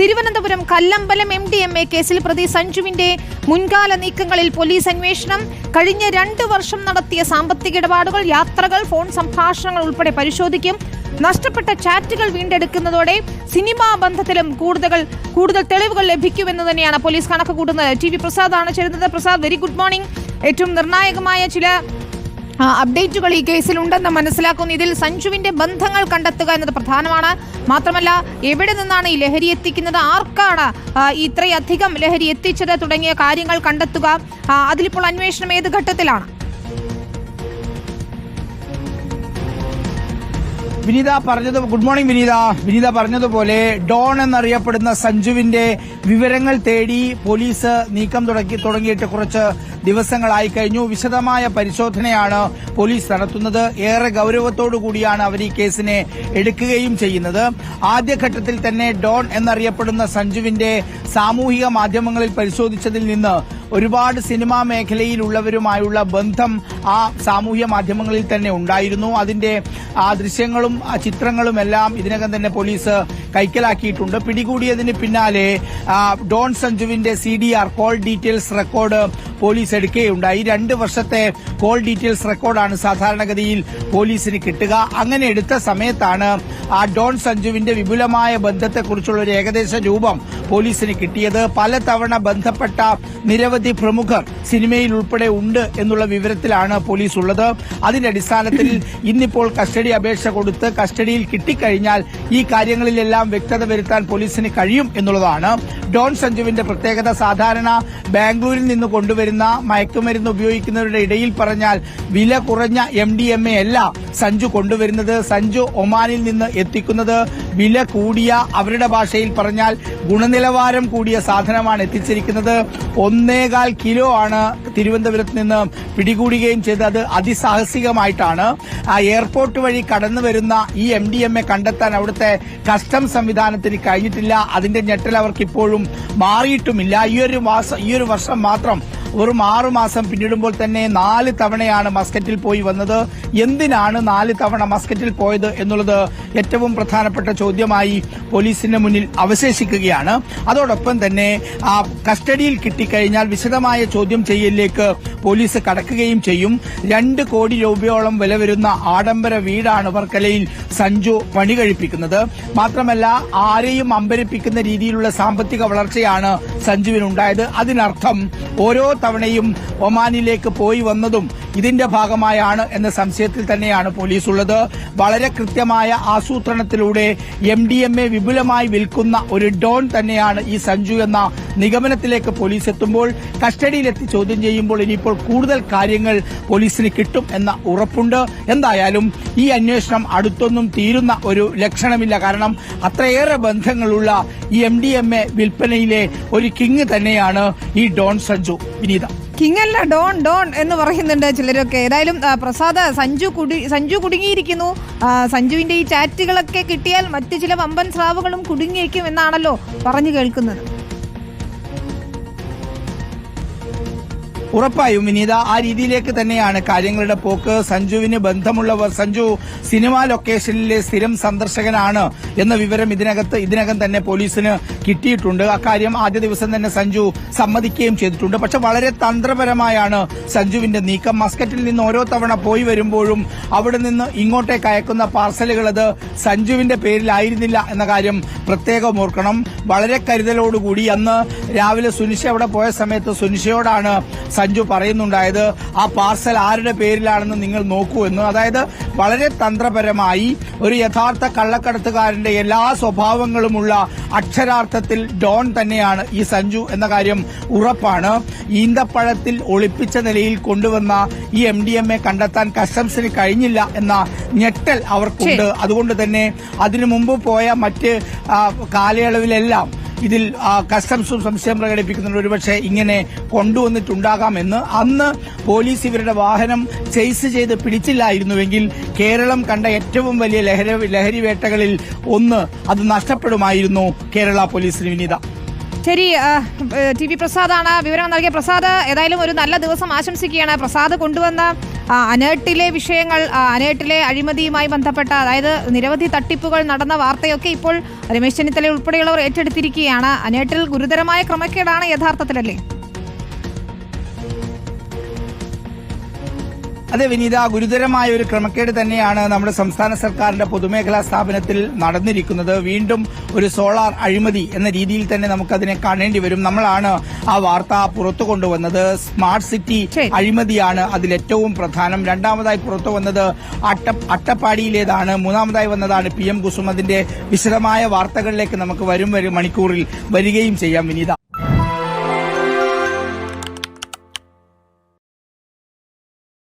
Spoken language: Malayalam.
Thiruvananthapuram Kallambalam M D M A കേസിൽ പ്രതി സഞ്ജുവിന്റെ മുൻകാല നീക്കങ്ങളിൽ പോലീസ് അന്വേഷണം കഴിഞ്ഞ രണ്ടു വർഷം നടത്തിയ സാമ്പത്തിക ഇടപാടുകൾ യാത്രകൾ ഫോൺ സംഭാഷണങ്ങൾ ഉൾപ്പെടെ പരിശോധിക്കും. നഷ്ടപ്പെട്ട ചാറ്റുകൾ വീണ്ടെടുക്കുന്നതോടെ സിനിമാ ബന്ധത്തിലും കൂടുതൽ കൂടുതൽ തെളിവുകൾ ലഭിക്കുമെന്ന് തന്നെയാണ് പോലീസ് കണക്ക് കൂട്ടുന്നത് ടി വി ആണ് ചേരുന്നത്. പ്രസാദ് വെരി ഗുഡ് മോർണിംഗ് ഏറ്റവും നിർണായകമായ ചില അപ്ഡേറ്റുകൾ ഈ കേസിൽ ഉണ്ടെന്ന് മനസ്സിലാക്കുന്നു. ഇതിൽ സഞ്ജുവിന്റെ ബന്ധങ്ങൾ കണ്ടെത്തുക എന്നത് പ്രധാനമാണ്. മാത്രമല്ല എവിടെ നിന്നാണ് ഈ ലഹരി എത്തിക്കുന്നത്? ആർക്കാണ് ഇത്രയധികം ലഹരി എത്തിച്ചത്? തുടങ്ങിയ കാര്യങ്ങൾ കണ്ടെത്തുക. അതിലിപ്പോൾ അന്വേഷണം ഏത് ഘട്ടത്തിലാണ്? വിനീത പറഞ്ഞത് ഗുഡ് മോർണിംഗ് വിനീത. വിനീത പറഞ്ഞതുപോലെ ഡോൺ എന്നറിയപ്പെടുന്ന സഞ്ജുവിന്റെ വിവരങ്ങൾ തേടി പോലീസ് നീക്കം തുടങ്ങി തുടങ്ങിയിട്ട് കുറച്ച് ദിവസങ്ങളായി കഴിഞ്ഞു. വിശദമായ പരിശോധനയാണ് പോലീസ് നടത്തുന്നത്. ഏറെ ഗൌരവത്തോടു കൂടിയാണ് അവർ ഈ കേസിനെ എടുക്കുകയും ചെയ്യുന്നത്. ആദ്യഘട്ടത്തിൽ തന്നെ ഡോൺ എന്നറിയപ്പെടുന്ന സഞ്ജുവിന്റെ സാമൂഹിക മാധ്യമങ്ങളിൽ പരിശോധിച്ചതിൽ നിന്ന് ഒരുപാട് സിനിമാ മേഖലയിലുള്ളവരുമായുള്ള ബന്ധം ആ സാമൂഹ്യ മാധ്യമങ്ങളിൽ തന്നെ ഉണ്ടായിരുന്നു. അതിന്റെ ആ ദൃശ്യങ്ങളും ആ ചിത്രങ്ങളും എല്ലാം ഇതിനകം തന്നെ പോലീസ് കൈക്കലാക്കിയിട്ടുണ്ട്. പിടികൂടിയതിന് പിന്നാലെ ഡോൺ സഞ്ജുവിന്റെ C D R call details record police എടുക്കുകയുണ്ടായി. രണ്ട് വർഷത്തെ കോൾ ഡീറ്റെയിൽസ് റെക്കോർഡാണ് സാധാരണഗതിയിൽ പോലീസിന് കിട്ടുക. അങ്ങനെ എടുത്ത സമയത്താണ് ആ ഡോൺ സഞ്ജുവിന്റെ വിപുലമായ ബന്ധത്തെക്കുറിച്ചുള്ള ഒരു ഏകദേശ രൂപം പോലീസിന് കിട്ടിയത്. പലതവണ ബന്ധപ്പെട്ട നിരവധി പ്രമുഖർ സിനിമയിൽ ഉൾപ്പെടെ ഉണ്ട് എന്നുള്ള വിവരത്തിലാണ് പോലീസ് ഉള്ളത് അതിന്റെ അടിസ്ഥാനത്തിൽ ഇന്നിപ്പോൾ കസ്റ്റഡി അപേക്ഷ കൊടുത്ത് കസ്റ്റഡിയിൽ കിട്ടിക്കഴിഞ്ഞാൽ ഈ കാര്യങ്ങളിലെല്ലാം വ്യക്തത വരുത്താൻ പോലീസിന് കഴിയും എന്നുള്ളതാണ്. ഡോൺ സഞ്ജുവിന്റെ പ്രത്യേകത സാധാരണ ബാംഗ്ലൂരിൽ നിന്ന് കൊണ്ടുവരുന്ന മയക്കുമരുന്ന് ഉപയോഗിക്കുന്നവരുടെ ഇടയിൽ പറഞ്ഞാൽ വില കുറഞ്ഞ എം ഡി എം എ അല്ല സഞ്ജു കൊണ്ടുവരുന്നത്. സഞ്ജു ഒമാനിൽ നിന്ന് എത്തിക്കുന്നത്. വില കൂടിയ അവരുടെ ഭാഷയിൽ പറഞ്ഞാൽ ഗുണനിലവാരം കൂടിയ സാധനമാണ് എത്തിച്ചിരിക്കുന്നത്. ഒന്നേകാൽ കിലോ ആണ് തിരുവനന്തപുരത്ത് നിന്ന് പിടികൂടുകയും ചെയ്തത്. അത് അതിസാഹസികമായിട്ടാണ്. ആ എയർപോർട്ട് വഴി കടന്നു വരുന്ന ഈ എം ഡി എം എ കണ്ടെത്താൻ അവിടുത്തെ കസ്റ്റംസ് സംവിധാനത്തിന് കഴിഞ്ഞിട്ടില്ല. അതിന്റെ ഞെട്ടൽ അവർക്ക് ഇപ്പോഴും മാറിയിട്ടുമില്ല. ഈ ഒരു മാസം ഈ ഒരു വർഷം മാത്രം വെറും ആറുമാസം പിന്നിടുമ്പോൾ തന്നെ നാല് തവണയാണ് മസ്കറ്റിൽ പോയി വന്നത്. എന്തിനാണ് നാല് തവണ മസ്കറ്റിൽ പോയത് എന്നുള്ളത് ഏറ്റവും പ്രധാനപ്പെട്ട ചോദ്യമായി പോലീസിന് മുന്നിൽ അവശേഷിക്കുകയാണ്. അതോടൊപ്പം തന്നെ ആ കസ്റ്റഡിയിൽ കിട്ടിക്കഴിഞ്ഞാൽ വിശദമായ ചോദ്യം ചെയ്യലിലേക്ക് പോലീസ് കടക്കുകയും ചെയ്യും. രണ്ട് കോടി രൂപയോളം വില വരുന്ന ആഡംബര വീടാണ് വർക്കലയിൽ സഞ്ജു പണി കഴിപ്പിക്കുന്നത് മാത്രമല്ല ആരെയും അമ്പരിപ്പിക്കുന്ന രീതിയിലുള്ള സാമ്പത്തിക വളർച്ചയാണ് സഞ്ജുവിനുണ്ടായത്. അതിനർത്ഥം ഓരോ തവണയും ഒമാനിലേക്ക് പോയി വന്നതും ഇതിന്റെ ഭാഗമായാണ് എന്ന സംശയത്തിൽ തന്നെയാണ് പോലീസ് ഉള്ളത് വളരെ കൃത്യമായ ആസൂത്രണത്തിലൂടെ എം ഡി എം എ വിപുലമായി വിൽക്കുന്ന ഒരു ഡോൺ തന്നെയാണ് ഈ സഞ്ജു എന്ന നിഗമനത്തിലേക്ക് പോലീസ് എത്തുമ്പോൾ കസ്റ്റഡിയിലെത്തി ചോദ്യം ചെയ്യുമ്പോൾ ഇനിയിപ്പോൾ കൂടുതൽ കാര്യങ്ങൾ പോലീസിന് കിട്ടും എന്ന ഉറപ്പുണ്ട്. എന്തായാലും ഈ അന്വേഷണം അടുത്തൊന്നും തീരുന്ന ഒരു ലക്ഷണമില്ല. കാരണം അത്രയേറെ ബന്ധങ്ങളുള്ള ഈ എം ഡി എം എ വിൽപ്പനയിലെ ഒരു കിങ് തന്നെയാണ് ഈ ഡോൺ സഞ്ജു വിനീത. കിങ് അല്ല ഡോൺ ഡോൺ എന്ന് പറയുന്നുണ്ട് ചിലരൊക്കെ. ഏതായാലും പ്രസാദ് സഞ്ജു കുടി സഞ്ജു കുടുങ്ങിയിരിക്കുന്നു. സഞ്ജുവിന്റെ ഈ ചാറ്റുകളൊക്കെ കിട്ടിയാൽ മറ്റു ചില വമ്പൻ സ്രാവുകളും കുടുങ്ങിയേക്കും എന്നാണല്ലോ പറഞ്ഞു കേൾക്കുന്നത്. ഉറപ്പായും വിനീത ആ രീതിയിലേക്ക് തന്നെയാണ് കാര്യങ്ങളുടെ പോക്ക്. സഞ്ജുവിന് ബന്ധമുള്ളവർ സഞ്ജു സിനിമാ ലൊക്കേഷനിലെ സ്ഥിരം സന്ദർശകനാണ് എന്ന വിവരം ഇതിനകത്ത് ഇതിനകം തന്നെ പോലീസിന് കിട്ടിയിട്ടുണ്ട്. അക്കാര്യം ആദ്യ ദിവസം തന്നെ സഞ്ജു സമ്മതിക്കുകയും ചെയ്തിട്ടുണ്ട്. പക്ഷെ വളരെ തന്ത്രപരമായാണ് സഞ്ജുവിന്റെ നീക്കം. മസ്കറ്റിൽ നിന്ന് ഓരോ തവണ പോയി വരുമ്പോഴും അവിടെ നിന്ന് ഇങ്ങോട്ടേക്ക് അയക്കുന്ന പാർസലുകൾ അത് സഞ്ജുവിന്റെ പേരിലായിരുന്നില്ല എന്ന കാര്യം പ്രത്യേകം ഓർക്കണം. വളരെ കരുതലോടുകൂടി അന്ന് രാവിലെ സുനിഷ അവിടെ പോയ സമയത്ത് സുനിഷയോടാണ് സഞ്ജു പറയുന്നുണ്ടായത് ആ പാർസൽ ആരുടെ പേരിലാണെന്ന് നിങ്ങൾ നോക്കൂ എന്ന്. അതായത് വളരെ തന്ത്രപരമായി ഒരു യഥാർത്ഥ കള്ളക്കടത്തുകാരന്റെ എല്ലാ സ്വഭാവങ്ങളുമുള്ള അക്ഷരാർത്ഥത്തിൽ ഡോൺ തന്നെയാണ് ഈ സഞ്ജു എന്ന കാര്യം ഉറപ്പാണ്. ഈന്തപ്പഴത്തിൽ ഒളിപ്പിച്ച നിലയിൽ കൊണ്ടുവന്ന ഈ എം ഡി എം എ കണ്ടെത്താൻ കസ്റ്റംസിന് കഴിഞ്ഞില്ല എന്ന ഞെട്ടൽ അവർക്കുണ്ട്. അതുകൊണ്ട് തന്നെ അതിനു മുമ്പ് പോയ മറ്റ് കാലയളവിലെല്ലാം ഇതിൽ കസ്റ്റംസും സംശയം പ്രകടിപ്പിക്കുന്നുണ്ട്. ഒരുപക്ഷെ ഇങ്ങനെ കൊണ്ടുവന്നിട്ടുണ്ടാകാമെന്ന്. അന്ന് പോലീസ് ഇവരുടെ വാഹനം ചെയ്സ് ചെയ്ത് പിടിച്ചില്ലായിരുന്നുവെങ്കിൽ കേരളം കണ്ട ഏറ്റവും വലിയ ലഹരി വേട്ടകളിൽ ഒന്ന് അത് നഷ്ടപ്പെടുമായിരുന്നു കേരള പോലീസിന് വിനീത. ശരി ടി വി പ്രസാദാണ്. വിവരം നൽകിയ പ്രസാദ് ഏതായാലും ഒരു നല്ല ദിവസം ആശംസിക്കുകയാണ്. പ്രസാദ് കൊണ്ടുവന്ന അനേട്ടിലെ വിഷയങ്ങൾ അനേട്ടിലെ അഴിമതിയുമായി ബന്ധപ്പെട്ട അതായത് നിരവധി തട്ടിപ്പുകൾ നടന്ന വാർത്തയൊക്കെ ഇപ്പോൾ രമേശ് ചെന്നിത്തല ഉൾപ്പെടെയുള്ളവർ ഏറ്റെടുത്തിരിക്കുകയാണ്. അനേട്ടിൽ ഗുരുതരമായ ക്രമക്കേടാണ് യഥാർത്ഥത്തിലല്ലേ? അതെ വിനീത ഗുരുതരമായ ഒരു ക്രമക്കേട് തന്നെയാണ് നമ്മുടെ സംസ്ഥാന സർക്കാരിന്റെ പൊതുമേഖലാ സ്ഥാപനത്തിൽ നടന്നിരിക്കുന്നത്. വീണ്ടും ഒരു സോളാർ അഴിമതി എന്ന രീതിയിൽ തന്നെ നമുക്കതിനെ കാണേണ്ടി വരും. നമ്മളാണ് ആ വാർത്ത പുറത്തു കൊണ്ടുവന്നത്. Smart city. അഴിമതിയാണ് അതിലേറ്റവും പ്രധാനം. രണ്ടാമതായി പുറത്തു വന്നത് അട്ട അട്ടപ്പാടിയിലേതാണ്. മൂന്നാമതായി വന്നതാണ് പി എം കുസും അതിന്റെ വിശദമായ വാർത്തകളിലേക്ക് നമുക്ക് വരും മണിക്കൂറിൽ വരികയും ചെയ്യാം വിനീത.